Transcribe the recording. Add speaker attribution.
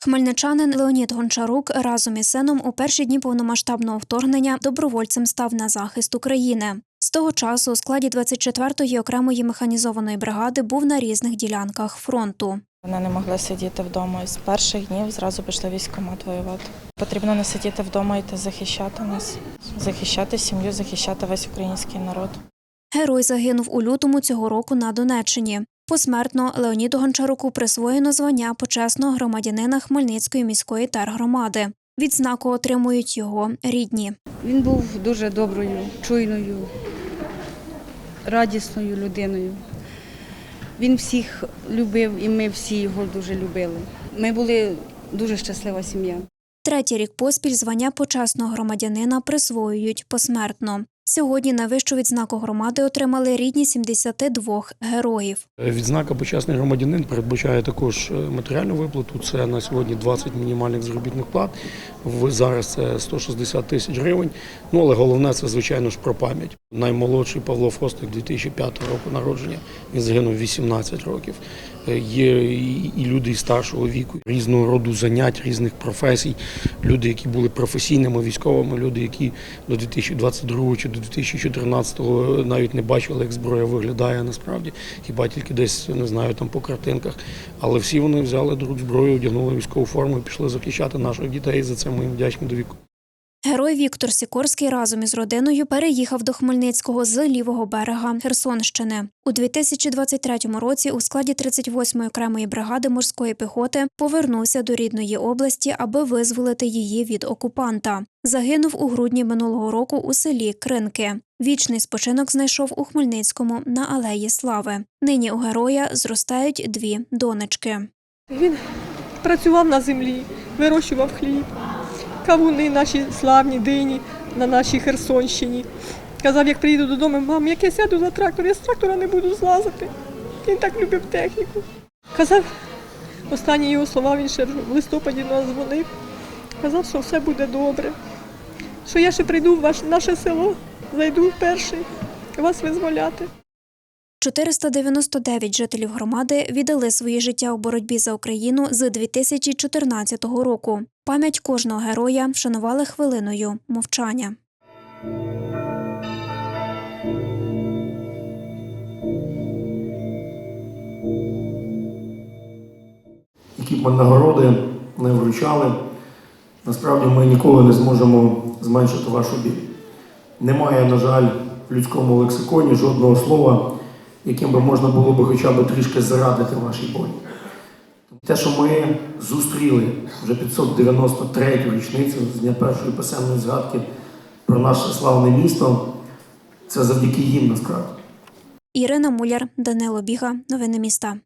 Speaker 1: Хмельничанин Леонід Гончарук разом із сином у перші дні повномасштабного вторгнення добровольцем став на захист України. З того часу у складі 24-ї окремої механізованої бригади був на різних ділянках фронту.
Speaker 2: Вона не могла сидіти вдома. З перших днів зразу пішла військкомат воювати. Потрібно не сидіти вдома і захищати нас, захищати сім'ю, захищати весь український народ.
Speaker 1: Герой загинув у лютому цього року на Донеччині. Посмертно Леоніду Гончаруку присвоєно звання почесного громадянина Хмельницької міської тергромади. Відзнаку отримують його рідні.
Speaker 3: Він був дуже доброю, чуйною, радісною людиною. Він всіх любив і ми всі його дуже любили. Ми були дуже щаслива сім'я.
Speaker 1: Третій рік поспіль звання почесного громадянина присвоюють посмертно. Сьогодні найвищу відзнаку громади отримали рідні 72 героїв.
Speaker 4: Відзнака почесний громадянин передбачає також е, матеріальну виплату. Це на сьогодні 20 мінімальних заробітних плат. Зараз це 160 тисяч гривень. Ну але головне це звичайно ж про пам'ять. Наймолодший Павло Фростик 2005 року народження. Він загинув 18 років. Е, Є і- і люди старшого віку, різного роду занять, різних професій. Люди, які були професійними військовими, люди, які до 2022 чи до 2014 навіть не бачили, як зброя виглядає насправді. Хіба тільки десь не знаю там по картинках. Але всі вони взяли друг зброю, одягнули військову форму і пішли захищати наших дітей. За це ми їм вдячні до віку.
Speaker 1: Герой Віктор Сікорський разом із родиною переїхав до Хмельницького з лівого берега Херсонщини. У 2023 році у складі 38-ї окремої бригади морської піхоти повернувся до рідної області, аби визволити її від окупанта. Загинув у грудні минулого року у селі Кринки. Вічний спочинок знайшов у Хмельницькому на алеї Слави. Нині у героя зростають дві донечки.
Speaker 5: Він працював на землі, вирощував хліб, кавуни наші славні, дині на нашій Херсонщині. Казав, як приїду додому, мам, як я сяду за трактор, я з трактора не буду злазити. Він так любив техніку. Казав, останні його слова він ще в листопаді нас дзвонив. Казав, що все буде добре. Що я ще прийду в ваше, наше село, зайду перший вас визволяти.
Speaker 1: 499 жителів громади віддали своє життя у боротьбі за Україну з 2014 року. Пам'ять кожного героя вшанували хвилиною мовчання.
Speaker 4: які б нагороди не вручали, насправді ми ніколи не зможемо зменшити вашу біль. Немає, на жаль, в людському лексиконі жодного слова, яким би можна було би хоча б трішки зарадити вашій болі. Те, що ми зустріли вже 593-ю річницю з дня першої писемної згадки про наше славне місто, це завдяки їм насправді.
Speaker 1: Ірина Муляр, Данило Біга. Новини міста.